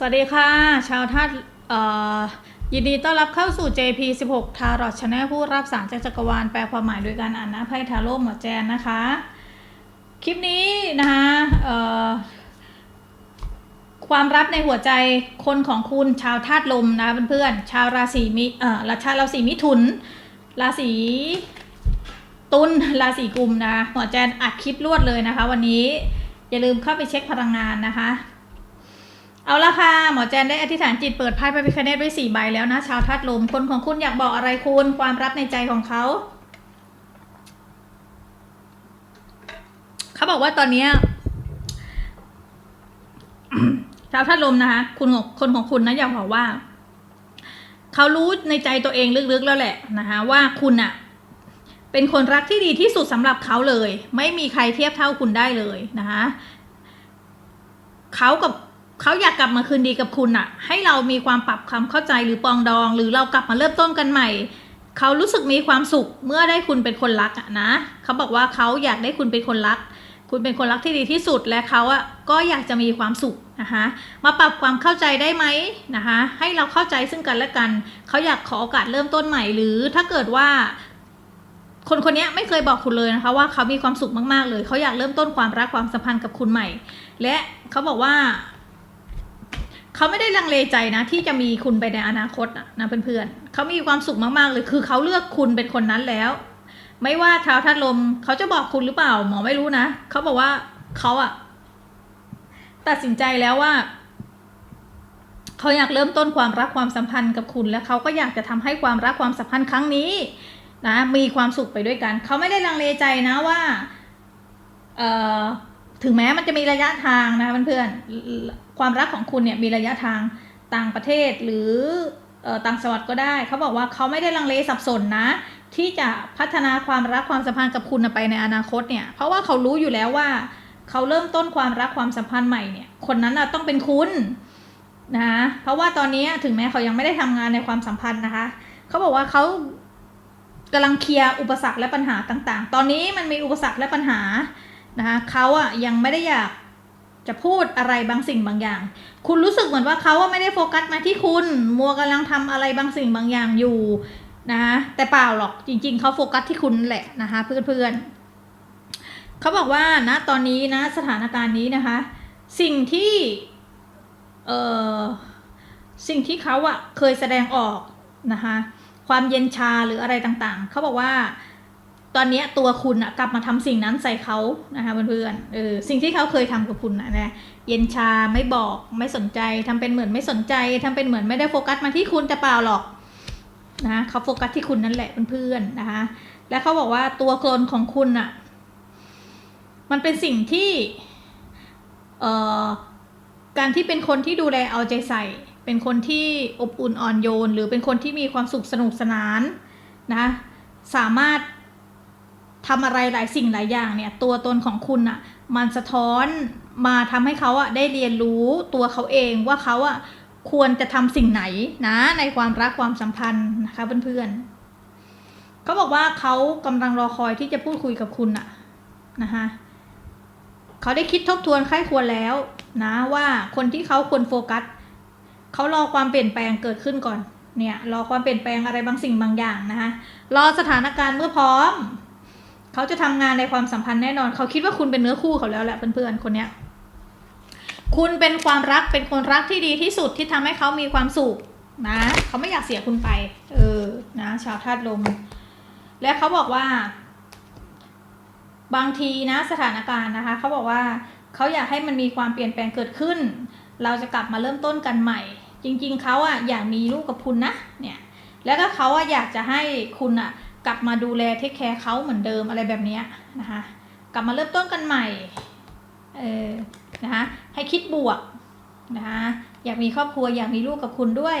สวัสดีค่ะ ชาวท่าตุยินดีต้อนรับเข้าสู่ JP 16ทารอ t ชาแนลผู้รับสารจากจักรวาลแปลความหมายโดยการอ่านหน้าไพ่ทาโร่หมอแจนนะคะ คลิปนี้นะคะความรักในหัวใจคนของคุณชาวธาตุลมนะเพื่อนๆชาวราศีมิเอ่อราชาราศีมิถุน ราศีตุลราศีกุมนะหมอแจนอัดคลิปรวดเลยนะคะ วันนี้อย่าลืมเข้าไปเช็คพลังงานนะคะ เอาละค่ะ หมอแจนได้อธิษฐานจิตเปิดไพ่พระพิคเนตไว้สี่ใบแล้วนะ ชาวธาตุลม คนของคุณอยากบอกอะไรคุณความรับในใจของเขา เขาบอกว่าตอนเนี้ยชาวธาตุลมนะคะคุณของคนของคุณนะอยากบอกว่า เขารู้ในใจตัวเองลึกๆแล้วแหละนะคะ ว่าคุณอะเป็นคนรักที่ดีที่สุดสำหรับเขาเลย ไม่มีใครเทียบเท่าคุณได้เลยนะคะเขากับ เขาอยากกลับมาคืนดีกับคุณอะให้เรามีความปรับความเข้าใจหรือปองดอง หรือเรากลับมาเริ่มต้นกันใหม่ เขารู้สึกมีความสุขเมื่อได้คุณเป็นคนรักอะนะเขาบอกว่าเขาอยากได้คุณเป็นคนรัก คุณเป็นคนรักที่ดีที่สุดและเขาอะก็อยากจะมีความสุขนะคะมาปรับความเข้าใจได้ไหมนะคะให้เราเข้าใจซึ่งกันและกันเขาอยากขอโอกาสเริ่มต้นใหม่ หรือถ้าเกิดว่าคนคนนี้ไม่เคยบอกคุณเลยนะคะว่าเขามีความสุขมากๆเลย เขาอยากเริ่มต้นความรักความสัมพันธ์กับคุณใหม่ และเขาบอกว่า เขาไม่ได้ลังเลใจนะ ที่จะมีคุณไปในอนาคตนะนะเพื่อนๆเขามีความสุขมากๆเลยคือเขาเลือกคุณเป็นคนนั้นแล้ว ไม่ว่าชาวทัดลมเขาจะบอกคุณหรือเปล่า หมอไม่รู้นะเขาบอกว่าเขาอะตัดสินใจแล้วว่าเขาอยากเริ่มต้นความรักความสัมพันธ์กับคุณ และเขาก็อยากจะทำให้ความรักความสัมพันธ์ครั้งนี้นะมีความสุขไปด้วยกัน เขาไม่ได้ลังเลใจนะว่าเอ่อถึงแม้มันจะมีระยะทางนะเพื่อนๆ ความรักของคุณเนี่ยมีระยะทางต่างประเทศหรืออต่างจังหวัดก็ได้ เขาบอกว่าเขาไม่ได้ลังเลสับสนนะ ที่จะพัฒนาความรักความสัมพันธ์กับคุณไปในอนาคตเนี่ย เพราะว่าเขารู้อยู่แล้วว่าเขาเริ่มต้นความรักความสัมพันธ์ใหม่เนี่ย คนนั้นน่ะต้องเป็นคุณนะเพราะว่าตอนนี้ถึงแม้เขายังไม่ได้ทำงานในความสัมพันธ์นะคะ เขาบอกว่าเขากำลังเคลียร์อุปสรรคและปัญหาต่างๆ ตอนนี้มันมีอุปสรรคและปัญหานะคะเขาอะยังไม่ได้อยาก จะพูดอะไรบางสิ่งบางอย่าง คุณรู้สึกเหมือนว่าเขาไม่ได้โฟกัสมาที่คุณ มัวกำลังทำอะไรบางสิ่งบางอย่างอยู่นะคะแต่เปล่าหรอกจริง ๆเขาโฟกัสที่คุณแหละนะคะเพื่อนๆเขาบอกว่านะตอนนี้นะสถานการณ์นี้นะคะ สิ่งที่เอ่อสิ่งที่เขาอะเคยแสดงออกนะคะความเย็นชาหรืออะไรต่างๆ เขาบอกว่า ตอนนี้ตัวคุณอะกลับมาทำสิ่งนั้นใส่เขานะคะเพื่อนๆเออสิ่งที่เขาเคยทำกับคุณนะนะเย็นชาไม่บอกไม่สนใจทำเป็นเหมือนไม่สนใจทำเป็นเหมือนไม่ได้โฟกัสมาที่คุณแต่เปล่าหรอกนะเขาโฟกัสที่คุณนั่นแหละเพื่อนๆนะคะ และเขาบอกว่าตัวตนของคุณอะมันเป็นสิ่งที่เอ่อการที่เป็นคนที่ดูแลเอาใจใส่ เป็นคนที่อบอุ่นอ่อนโยน หรือเป็นคนที่มีความสุขสนุกสนานนะสามารถ ทำอะไรหลายสิ่งหลายอย่างเนี่ย ตัวตนของคุณอะมันสะท้อนมาทำให้เขาอะได้เรียนรู้ตัวเขาเองว่าเขาอะควรจะทำสิ่งไหนนะ ในความรักความสัมพันธ์นะคะเพื่อนๆเขาบอกว่าเขากำลังรอคอยที่จะพูดคุยกับคุณอะนะคะเขาได้คิดทบทวนไข้ควรแล้วนะว่าคนที่เขาควรโฟกัสเขารอความเปลี่ยนแปลงเกิดขึ้นก่อนเนี่ยรอความเปลี่ยนแปลงอะไรบางสิ่งบางอย่างนะคะรอสถานการณ์เมื่อพร้อม เขาจะทำงานในความสัมพันธ์แน่นอน เขาคิดว่าคุณเป็นเนื้อคู่เขาแล้วแหละเพื่อนๆคนเนี้ยคุณเป็นความรักเป็นคนรักที่ดีที่สุดที่ทำให้เขามีความสุขนะเขาไม่อยากเสียคุณไป เออนะชาวธาตุลม และเขาบอกว่า บางทีนะสถานการณ์นะคะเขาบอกว่าเขาอยากให้มันมีความเปลี่ยนแปลงเกิดขึ้น เราจะกลับมาเริ่มต้นกันใหม่ จริง ๆเขาอะอยากมีลูกกับคุณนะเนี่ยแล้วก็เขาอะอยากจะให้คุณอะ กลับมาดูแลเทคแคร์เขาเหมือนเดิมอะไรแบบนี้นะคะกลับมาเริ่มต้นกันใหม่เออนะคะให้คิดบวกนะคะอยากมีครอบครัวอยากมีลูกกับคุณด้วย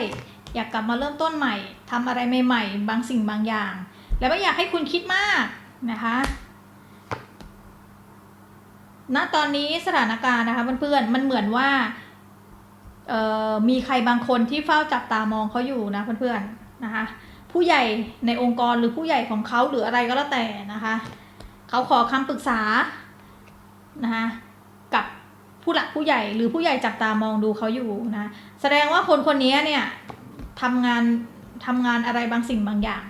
อยากกลับมาเริ่มต้นใหม่ทำอะไรใหม่ๆ บางสิ่งบางอย่าง แล้วไม่อยากให้คุณคิดมากนะคะณตอนนี้สถานการณ์นะคะเพื่อนๆมันเหมือนว่าออมีใครบางคนที่เฝ้าจับตามองเขาอยู่นะเพื่อนๆนะคะ ผู้ใหญ่ในองค์กรหรือผู้ใหญ่ของเขาหรืออะไรก็แล้วแต่นะคะเขาขอคำปรึกษานะคะกับผู้หลักผู้ใหญ่หรือผู้ใหญ่จับตามองดูเขาอยู่นะแสดงว่าคนคนนี้เนี่ยทำงานทำงานอะไรบางสิ่งบางอย่าง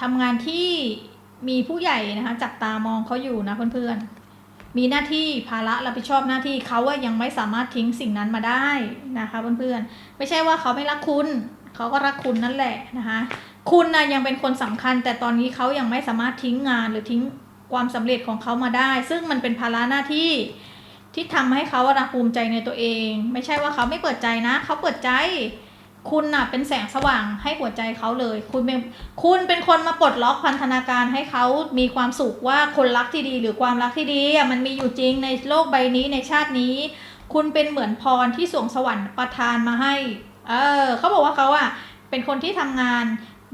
ทำงานที่มีผู้ใหญ่นะคะจับตามองเขาอยู่นะเพื่อนๆ มีหน้าที่ภาระรับผิดชอบหน้าที่เขาว่ายังไม่สามารถทิ้งสิ่งนั้นมาได้นะคะเพื่อนๆไม่ใช่ว่าเขาไม่รักคุณเขาก็รักคุณนั่นแหละนะคะคุณนะยังเป็นคนสำคัญ แต่ตอนนี้เขายังไม่สามารถทิ้งงานหรือทิ้งความสำเร็จของเขามาได้ ซึ่งมันเป็นภาระหน้าที่ที่ทำให้เขาอะภูมิใจในตัวเอง ไม่ใช่ว่าเขาไม่เปิดใจนะ เขาเปิดใจ คุณน่ะเป็นแสงสว่างให้หัวใจเขาเลย คุณเป็นคุณเป็นคนมาปลดล็อกพันธนาการให้เขามีความสุขว่าคนรักที่ดีหรือความรักที่ดีมันมีอยู่จริงในโลกใบนี้ในชาตินี้ คุณเป็นเหมือนพรที่สวงสวรรค์ประทานมาให้ เออเขาบอกว่าเขาอะเป็นคนที่ทำงาน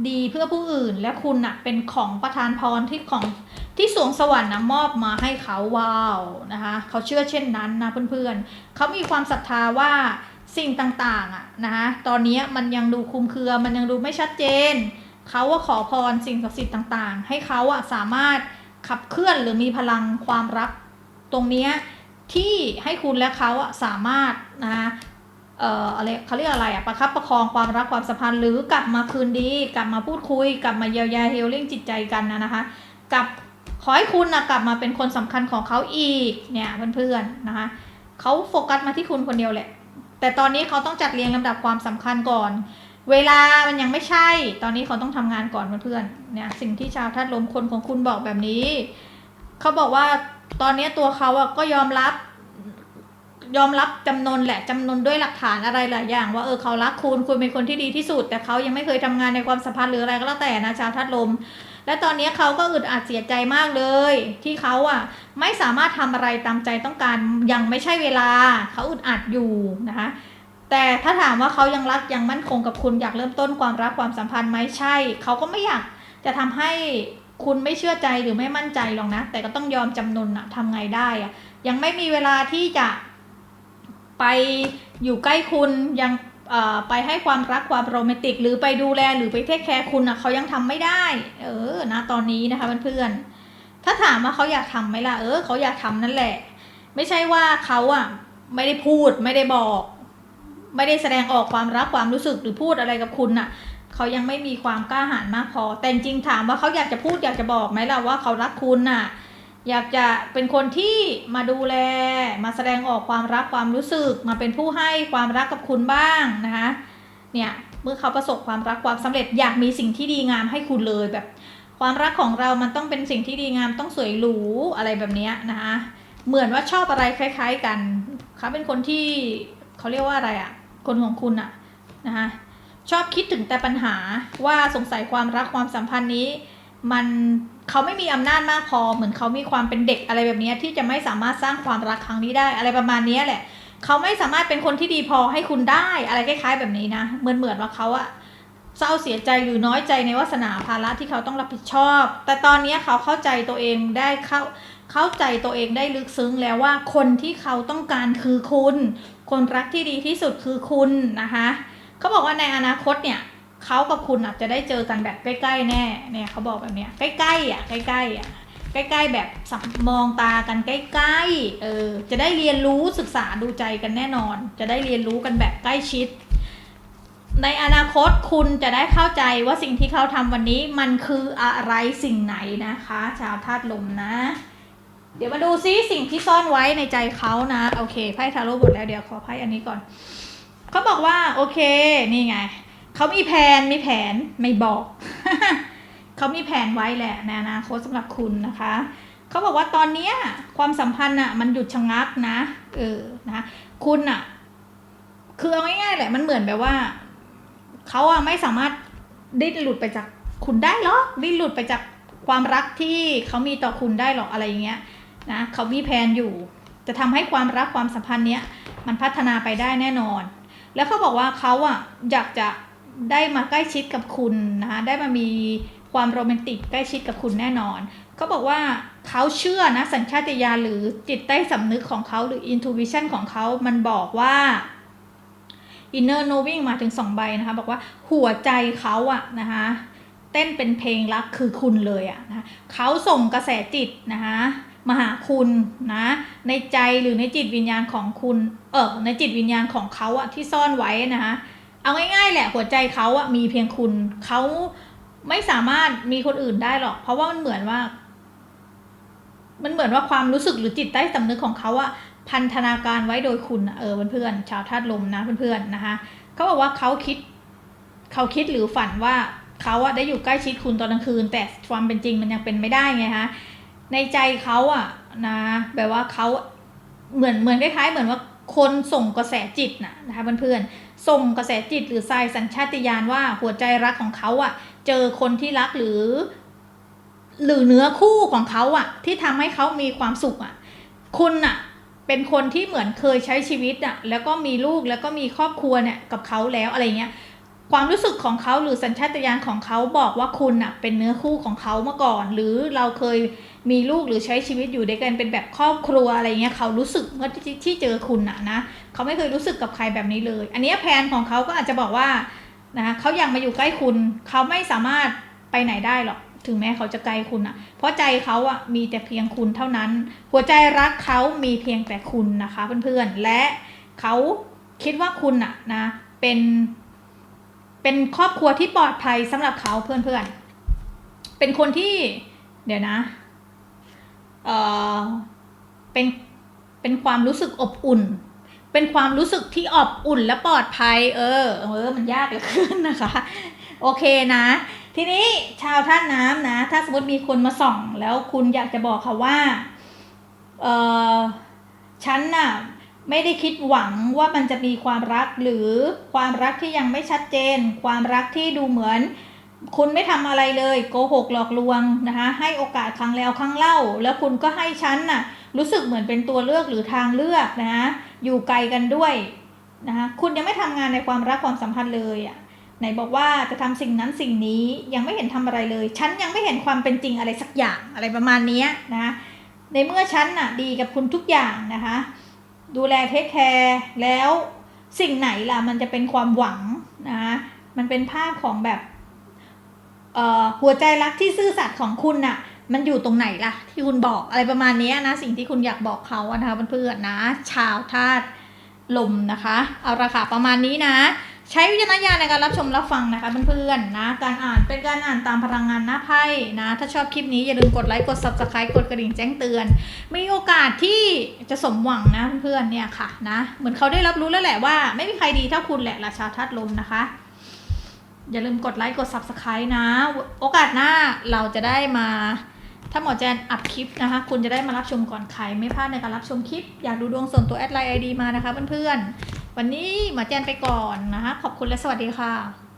ดีเพื่อผู้อื่นและคุณน่ะเป็นของประทานพรที่ของที่สวงสวรรค์นะมอบมาให้เขาว้าวนะคะเขาเชื่อเช่นนั้นนะเพื่อนๆเขามีความศรัทธาว่า สิ่งต่างๆอะนะคะตอนนี้มันยังดูคุมเครือมันยังดูไม่ชัดเจน เขาว่าขอพรสิ่งศักดิ์สิทธิ์ต่างๆ ให้เขาอะสามารถขับเคลื่อนหรือมีพลังความรักตรงนี้ที่ให้คุณและเขาอะสามารถนะคะเอ่ออะไรเขาเรียกอะไรอะประคับประคองความรักความสัมพันธ์หรือกลับมาคืนดี กลับมาพูดคุย กลับมาเยียวยาเฮลลิ่งจิตใจกันนะนะคะกับขอให้คุณนะกลับมาเป็นคนสำคัญของเขาอีกเนี่ยเพื่อนๆนะคะเขาโฟกัสมาที่คุณคนเดียวแหละ แต่ตอนนี้เขาต้องจัดเรียงลำดับความสำคัญก่อน เวลามันยังไม่ใช่ ตอนนี้เขาต้องทำงานก่อนเพื่อนๆเนี่ยสิ่งที่ชาวธาตุลมคนของคุณบอกแบบนี้ เขาบอกว่าตอนนี้ตัวเขาอะก็ยอมรับ ยอมรับจำนวนแหละจำนวนด้วยหลักฐานอะไรหลายอย่าง ว่าเออเขารักคุณคุณเป็นคนที่ดีที่สุด แต่เขายังไม่เคยทำงานในความสัมพันธ์หรืออะไรก็แล้วแต่นะชาวธาตุลม และตอนนี้เขาก็อึดอัดเสียใจมากเลย ที่เขาอะไม่สามารถทำอะไรตามใจต้องการยังไม่ใช่เวลาเขาอึดอัดอยู่นะคะแต่ถ้าถามว่าเขายังรักยังมั่นคงกับคุณอยากเริ่มต้นความรักความสัมพันธ์ไหมใช่ เขาก็ไม่อยากจะทำให้คุณไม่เชื่อใจหรือไม่มั่นใจหรอกนะ แต่ก็ต้องยอมจำนนอะทำไงได้อะยังไม่มีเวลาที่จะไปอยู่ใกล้คุณยัง ไปให้ความรักความโรแมนติก หรือไปดูแลหรือไปเทคแคร์คุณอะเขายังทำไม่ได้ เออนะตอนนี้นะคะเพื่อนๆถ้าถามว่าเขาอยากทำไหมล่ะเออเขาอยากทำนั่นแหละ ไม่ใช่ว่าเขาอะไม่ได้พูดไม่ได้บอก ไม่ได้แสดงออกความรักความรู้สึกหรือพูดอะไรกับคุณน่ะเขายังไม่มีความกล้าหาญมากพอ แต่จริงถามว่าเขาอยากจะพูดอยากจะบอกไหมล่ะว่าเขารักคุณน่ะ อยากจะเป็นคนที่มาดูแล มาแสดงออกความรักความรู้สึก มาเป็นผู้ให้ความรักกับคุณบ้างนะคะ เนี่ยเมื่อเขาประสบความรักความสำเร็จอยากมีสิ่งที่ดีงามให้คุณเลยแบบ ความรักของเรามันต้องเป็นสิ่งที่ดีงามต้องสวยหรูอะไรแบบนี้นะคะเหมือนว่าชอบอะไรคล้าย ๆ กันเขาเป็นคนที่เขาเรียกว่าอะไรอะ่ะ คนของคุณอะนะคะชอบคิดถึงแต่ปัญหาว่าสงสัยความรักความสัมพันธ์นี้ มัน เขาไม่มีอำนาจมากพอเหมือนเขามีความเป็นเด็กอะไรแบบนี้ที่จะไม่สามารถสร้างความรักครั้งนี้ได้อะไรประมาณนี้แหละ เขาไม่สามารถเป็นคนที่ดีพอให้คุณได้อะไรคล้ายๆแบบนี้นะ เหมือนเหมือนว่าเขาอะเศร้าเสียใจหรือน้อยใจในวาสนาภาระที่เขาต้องรับผิดชอบ แต่ตอนนี้เขาเข้าใจตัวเองได้เข้าเข้าใจตัวเองได้ลึกซึ้งแล้วว่าคนที่เขาต้องการคือคุณ คนรักที่ดีที่สุดคือคุณนะคะ เขาบอกว่าในอนาคตเนี่ย เขากับคุณอาจจะได้เจอกันแบบใกล้ๆแน่เนี่ยเขาบอกแบบเนี้ยใกล้ๆอะใกล้ๆอะใกล้ๆแบบมองตากันใกล้ๆเออจะได้เรียนรู้ศึกษาดูใจกันแน่นอน จะได้เรียนรู้กันแบบใกล้ชิด ในอนาคตคุณจะได้เข้าใจว่าสิ่งที่เขาทำวันนี้มันคืออะไรสิ่งไหนนะคะ ชาวธาตุลมนะ เดี๋ยวมาดูซิสิ่งที่ซ่อนไว้ในใจเขานะ โอเคไพ่ทาโร่หมดแล้วเดี๋ยวขอไพ่อันนี้ก่อนเขาบอกว่าโอเค นี่ไง เขามีแผนมีแผนไม่บอก เขามีแผนไว้แหละในอนาคตสำหรับคุณนะคะเขาบอกว่าตอนเนี้ยความสัมพันธ์อะมันหยุดชะงักนะเออนะคุณอะคือเอาง่ายๆแหละมันเหมือนแบบว่าเขาอะไม่สามารถดิ้นหลุดไปจากคุณได้หรอกดิ้นหลุดไปจากความรักที่เขามีต่อคุณได้หรอกอะไรอย่างเงี้ยนะเขามีแผนอยู่ จะทำให้ความรักความสัมพันธ์เนี้ยมันพัฒนาไปได้แน่นอน แล้วเขาบอกว่าเขาอะอยากจะ ได้มาใกล้ชิดกับคุณนะคะได้มามีความโรแมนติกใกล้ชิดกับคุณแน่นอนเขาบอกว่าเขาเชื่อนะสัญชาตญาณหรือจิตใต้สำนึกของเขาหรือ intuition ของเขามันบอกว่า inner knowing มาถึงสองใบนะคะ บอกว่าหัวใจเขาอะนะคะเต้นเป็นเพลงรักคือคุณเลยอะนะะเขาส่งกระแสจิตนะคะมาหาคุณนะในใจหรือในจิตวิญญาณของคุณเออในจิตวิญญาณของเขาอะที่ซ่อนไว้นะคะ เอาง่ายๆแหละหัวใจเขาอะมีเพียงคุณเขาไม่สามารถมีคนอื่นได้หรอก เพราะว่ามันเหมือนว่า มันเหมือนว่าความรู้สึกหรือจิตใต้สำนึกของเขาอะพันธนาการไว้โดยคุณเออเพื่อนๆชาวธาตุลมนะเพื่อนๆนะคะเขาบอกว่าเขาคิด เขาคิดหรือฝันว่าเขาอะได้อยู่ใกล้ชิดคุณตอนกลางคืน แต่ความเป็นจริงมันยังเป็นไม่ได้ไงคะในใจเขาอะนะแบบว่าเขาเหมือนเหมือนคล้ายๆ เหมือนว่าคนส่งกระแสจิตนะนะคะเพื่อนๆ ส่งกระแสจิตหรือทรายสัญชาติญาณว่าหัวใจรักของเขาอะเจอคนที่รักหรือ หรือเนื้อคู่ของเขาอะที่ทำให้เขามีความสุขอะคุณอะเป็นคนที่เหมือนเคยใช้ชีวิตอะแล้วก็มีลูกแล้วก็มีครอบครัวเนี่ยกับเขาแล้วอะไรเงี้ยความรู้สึกของเขาหรือสัญชาตญาณของเขาบอกว่าคุณอะเป็นเนื้อคู่ของเขาเมื่อก่อน หรือเราเคย มีลูกหรือใช้ชีวิตอยู่ด้วยกันเป็นแบบครอบครัวอะไรเงี้ยเขารู้สึกเมื่อที่ที่เจอคุณอะนะเขาไม่เคยรู้สึกกับใครแบบนี้เลย อันนี้แพลนของเขาก็อาจจะบอกว่านะคะเขาอยากมาอยู่ใกล้คุณ เขาไม่สามารถไปไหนได้หรอกถึงแม้เขาจะไกลคุณอะเพราะใจเขาอะมีแต่เพียงคุณเท่านั้น หัวใจรักเขามีเพียงแต่คุณนะคะเพื่อนๆและเขาคิดว่าคุณอะนะเป็นเป็นครอบครัวที่ปลอดภัยสำหรับเขาเพื่อนๆเป็นคนที่เดี๋ยวนะ เออเป็นเป็นความรู้สึกอบอุ่น เป็นความรู้สึกที่อบอุ่นและปลอดภัย เออ เออ มันยากเหลือเกินนะคะ โอเคนะ ทีนี้ชาวท่าน้ำนะ ถ้าสมมติมีคนมาส่อง แล้วคุณอยากจะบอกเขาว่า เออฉันน่ะไม่ได้คิดหวังว่ามันจะมีความรักหรือความรักที่ยังไม่ชัดเจน ความรักที่ดูเหมือน คุณไม่ทำอะไรเลยโกหกหลอกลวงนะคะให้โอกาสครั้งแล้วครั้งเล่า แล้วคุณก็ให้ฉันน่ะรู้สึกเหมือนเป็นตัวเลือกหรือทางเลือกนะอยู่ไกลกันด้วยนะคะคุณยังไม่ทำงานในความรักความสัมพันธ์เลยอะไหนบอกว่าจะทำสิ่งนั้นสิ่งนี้ยังไม่เห็นทำอะไรเลย ฉันยังไม่เห็นความเป็นจริงอะไรสักอย่างอะไรประมาณนี้นะคะในเมื่อฉันน่ะดีกับคุณทุกอย่างนะคะ ดูแลเทคแคร์แล้วสิ่งไหนล่ะมันจะเป็นความหวังนะะมันเป็นภาพของแบบ หัวใจรักที่ซื่อสัตย์ของคุณน่ะ มันอยู่ตรงไหนล่ะ ที่คุณบอกอะไรประมาณนี้นะ สิ่งที่คุณอยากบอกเขาอะนะคะเพื่อนๆนะ ชาวธาตุลมนะคะ เอาละค่ะประมาณนี้นะ ใช้วิจารณญาณในการรับชมรับฟังนะคะเพื่อนๆนะ การอ่านเป็นการอ่านตามพลังงานหน้าไพ่นะ ถ้าชอบคลิปนี้อย่าลืมกดไลค์กด subscribe กดกระดิ่งแจ้งเตือน มีโอกาสที่จะสมหวังนะเพื่อนๆเนี่ยค่ะนะ เหมือนเขาได้รับรู้แล้วแหละว่า ไม่มีใครดีเท่าคุณแหละราชาธาตุลมนะคะ อย่าลืมกดไลค์กด subscribe นะ โอกาสหน้าเราจะได้มา ถ้าหมอแจนอัพคลิปนะคะ คุณจะได้มารับชมก่อนใครไม่พลาดในการรับชมคลิป อยากดูดวงส่วนตัวแอดไลน์ไอดีมานะคะเพื่อนๆ วันนี้หมอแจนไปก่อนนะคะ ขอบคุณและสวัสดีค่ะ